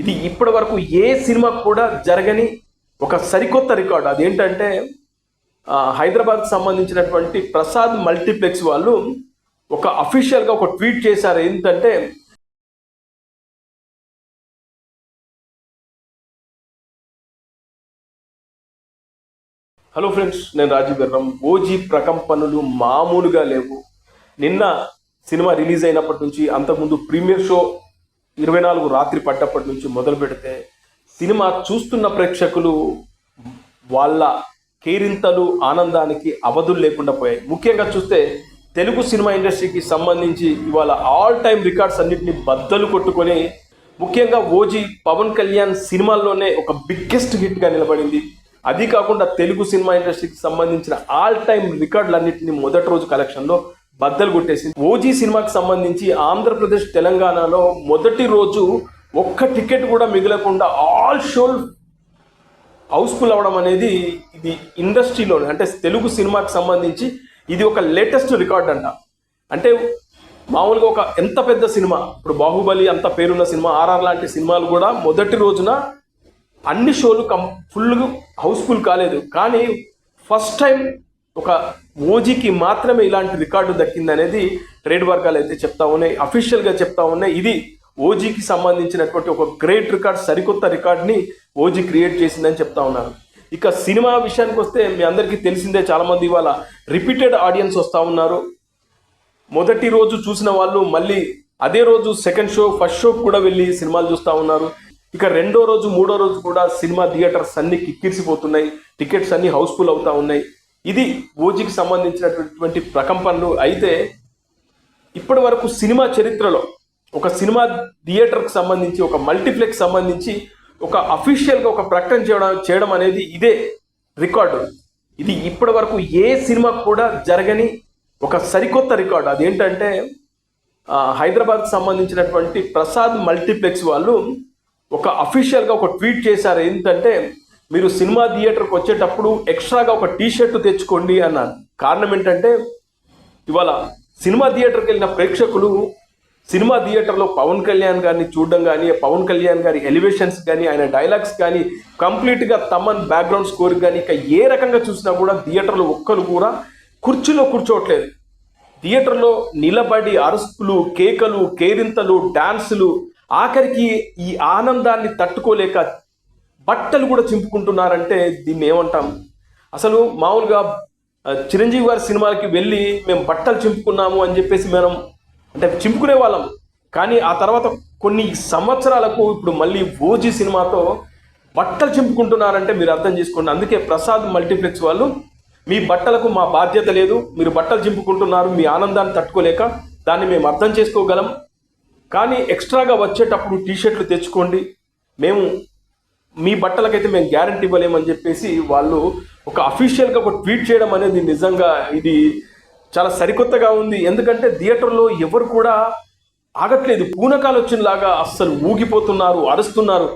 ఇది ఇప్పటి వరకు ఏ సినిమా కూడా జరగని ఒక సరికొత్త రికార్డు. అదేంటంటే హైదరాబాద్ హైదరాబాద్కి సంబంధించినటువంటి ప్రసాద్ మల్టీప్లెక్స్ వాళ్ళు ఒక అఫీషియల్గా ఒక ట్వీట్ చేశారు. ఏంటంటే హలో ఫ్రెండ్స్ నేను రాజీవ్ గర్రం ఓజీ ప్రకంపనలు మామూలుగా లేవు. నిన్న సినిమా రిలీజ్ అయినప్పటి నుంచి అంతకుముందు ప్రీమియర్ షో ఇరవై నాలుగు రాత్రి పడ్డప్పటి నుంచి మొదలు పెడితే సినిమా చూస్తున్న ప్రేక్షకులు వాళ్ళ కేరింతలు ఆనందానికి అవధులు లేకుండా పోయాయి. ముఖ్యంగా చూస్తే తెలుగు సినిమా ఇండస్ట్రీకి సంబంధించి ఇవాళ ఆల్ టైమ్ రికార్డ్స్ అన్నింటినీ బద్దలు కొట్టుకొని ముఖ్యంగా ఓజీ పవన్ కళ్యాణ్ సినిమాల్లోనే ఒక బిగ్గెస్ట్ హిట్గా నిలబడింది. అది కాకుండా తెలుగు సినిమా ఇండస్ట్రీకి సంబంధించిన ఆల్ టైమ్ రికార్డులన్నింటినీ మొదటి రోజు కలెక్షన్లో బద్దలు కొట్టేసింది. ఓజీ సినిమాకి సంబంధించి ఆంధ్రప్రదేశ్ తెలంగాణలో మొదటి రోజు ఒక్క టికెట్ కూడా మిగలకుండా ఆల్ షోల్ హౌస్ఫుల్ అవ్వడం అనేది ఇది ఇండస్ట్రీలోనే అంటే తెలుగు సినిమాకి సంబంధించి ఇది ఒక లేటెస్ట్ రికార్డ్ అంట. అంటే మామూలుగా ఒక ఎంత పెద్ద సినిమా ఇప్పుడు బాహుబలి అంత పేరున్న సినిమా ఆర్ఆర్ లాంటి సినిమాలు కూడా మొదటి రోజున అన్ని షోలు కం ఫుల్ హౌస్ఫుల్ కాలేదు. కానీ ఫస్ట్ టైం ఒక ఓజీకి మాత్రమే ఇలాంటి రికార్డు దక్కిందనేది ట్రేడ్ వర్గాలు అయితే చెప్తా ఉన్నాయి. అఫీషియల్గా చెప్తా ఉన్నాయి. ఇది ఓజీకి సంబంధించినటువంటి ఒక గ్రేట్ రికార్డ్ సరికొత్త రికార్డ్ని ఓజీ క్రియేట్ చేసిందని చెప్తా ఉన్నారు. ఇక సినిమా విషయానికి వస్తే మీ అందరికీ తెలిసిందే చాలామంది ఇవాళ రిపీటెడ్ ఆడియన్స్ వస్తూ ఉన్నారు. మొదటి రోజు చూసిన వాళ్ళు మళ్ళీ అదే రోజు సెకండ్ షో ఫస్ట్ షో కూడా వెళ్ళి సినిమాలు చూస్తూ ఉన్నారు. ఇక రెండో రోజు మూడో రోజు కూడా సినిమా థియేటర్స్ అన్ని కిక్కిరిసిపోతున్నాయి. టికెట్స్ అన్ని హౌస్ఫుల్ అవుతూ ఉన్నాయి. ఇది ఓజీకి సంబంధించినటువంటి ప్రకంపనలు అయితే ఇప్పటి వరకు సినిమా చరిత్రలో ఒక సినిమా థియేటర్కి సంబంధించి ఒక మల్టీప్లెక్స్ సంబంధించి ఒక అఫీషియల్గా ఒక ప్రకటన చేయడం చేయడం అనేది ఇదే రికార్డు. ఇది ఇప్పటి వరకు ఏ సినిమా కూడా జరగని ఒక సరికొత్త రికార్డు. అదేంటంటే ఆ, హైదరాబాద్కి సంబంధించినటువంటి ప్రసాద్ మల్టీప్లెక్స్ వాళ్ళు ఒక అఫీషియల్గా ఒక ట్వీట్ చేశారు. ఏంటంటే మీరు సినిమా థియేటర్కి వచ్చేటప్పుడు ఎక్స్ట్రాగా ఒక టీ షర్ట్ తెచ్చుకోండి అన్న కారణం ఏంటంటే ఇవాళ సినిమా థియేటర్కి వెళ్ళిన ప్రేక్షకులు సినిమా థియేటర్లో పవన్ కళ్యాణ్ గారిని చూడడం కానీ పవన్ కళ్యాణ్ గారి ఎలివేషన్స్ కానీ ఆయన డైలాగ్స్ కానీ కంప్లీట్గా తమన్ బ్యాక్గ్రౌండ్ స్కోర్ కానీ ఇక ఏ రకంగా చూసినా కూడా థియేటర్లో ఒక్కరు కూడా కుర్చీలో కూర్చోవట్లేదు. థియేటర్లో నిలబడి అరుసులు కేకలు కేరింతలు డాన్సులు ఆఖరికి ఈ ఆనందాన్ని తట్టుకోలేక బట్టలు కూడా చింపుకుంటున్నారంటే దీన్ని ఏమంటాం? అసలు మామూలుగా చిరంజీవి గారి సినిమాలకి వెళ్ళి మేము బట్టలు చింపుకున్నాము అని చెప్పేసి మనం అంటే చింపుకునే వాళ్ళం. కానీ ఆ తర్వాత కొన్ని సంవత్సరాలకు ఇప్పుడు మళ్ళీ ఓజీ సినిమాతో బట్టలు చింపుకుంటున్నారంటే మీరు అర్థం చేసుకోండి. అందుకే ప్రసాద్ మల్టీప్లెక్స్ వాళ్ళు మీ బట్టలకు మా బాధ్యత లేదు మీరు బట్టలు చింపుకుంటున్నారు మీ ఆనందాన్ని తట్టుకోలేక దాన్ని మేము అర్థం చేసుకోగలం. కానీ ఎక్స్ట్రాగా వచ్చేటప్పుడు టీ షర్ట్లు తెచ్చుకోండి. మేము మీ బట్టలకైతే మేము గ్యారంటీ ఇవ్వలేమని చెప్పేసి వాళ్ళు ఒక అఫీషియల్గా ఒక ట్వీట్ చేయడం అనేది నిజంగా ఇది చాలా సరికొత్తగా ఉంది. ఎందుకంటే థియేటర్లో ఎవరు కూడా ఆగట్లేదు. పూనకాలు వచ్చినలాగా అస్సలు ఊగిపోతున్నారు అరుస్తున్నారు.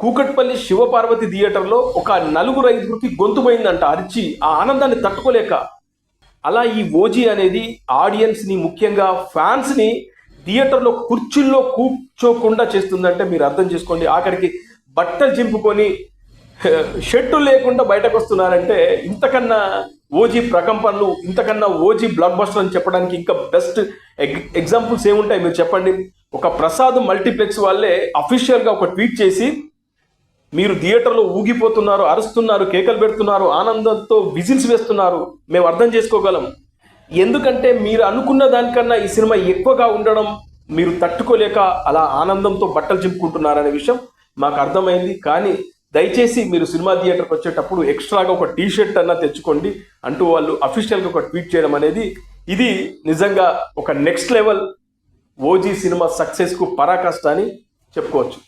కూకట్పల్లి శివపార్వతి థియేటర్లో ఒక నలుగురు ఐదుగురికి గొంతు పోయిందంట అరిచి ఆ ఆనందాన్ని తట్టుకోలేక. అలా ఈ ఓజీ అనేది ఆడియన్స్ని ముఖ్యంగా ఫ్యాన్స్ని థియేటర్లో కుర్చీల్లో కూర్చోకుండా చేస్తుందంటే మీరు అర్థం చేసుకోండి. ఆఖరికి బట్టలు చింపుకొని షెడ్డు లేకుండా బయటకు వస్తున్నారంటే ఇంతకన్నా ఓజీ ప్రకంపనలు ఇంతకన్నా ఓజీ బ్లాక్ బస్టర్ అని చెప్పడానికి ఇంకా బెస్ట్ ఎగ్జాంపుల్స్ ఏముంటాయి మీరు చెప్పండి. ఒక ప్రసాద్ మల్టీప్లెక్స్ వాళ్ళే అఫీషియల్గా ఒక ట్వీట్ చేసి మీరు థియేటర్లో ఊగిపోతున్నారు అరుస్తున్నారు కేకలు పెడుతున్నారు ఆనందంతో విజిల్స్ వేస్తున్నారు మేము అర్థం చేసుకోగలం. ఎందుకంటే మీరు అనుకున్న దానికన్నా ఈ సినిమా ఎక్కువగా ఉండడం మీరు తట్టుకోలేక అలా ఆనందంతో బట్టలు చింపుకుంటున్నారనే విషయం మాకు అర్థమైంది. కానీ దయచేసి మీరు సినిమా థియేటర్కి వచ్చేటప్పుడు ఎక్స్ట్రాగా ఒక టీ షర్ట్ అన్నా తెచ్చుకోండి అంటూ వాళ్ళు అఫీషియల్గా ఒక ట్వీట్ చేయడం అనేది ఇది నిజంగా ఒక నెక్స్ట్ లెవెల్ ఓజీ సినిమా సక్సెస్కు పరాకాష్ట అని చెప్పుకోవచ్చు.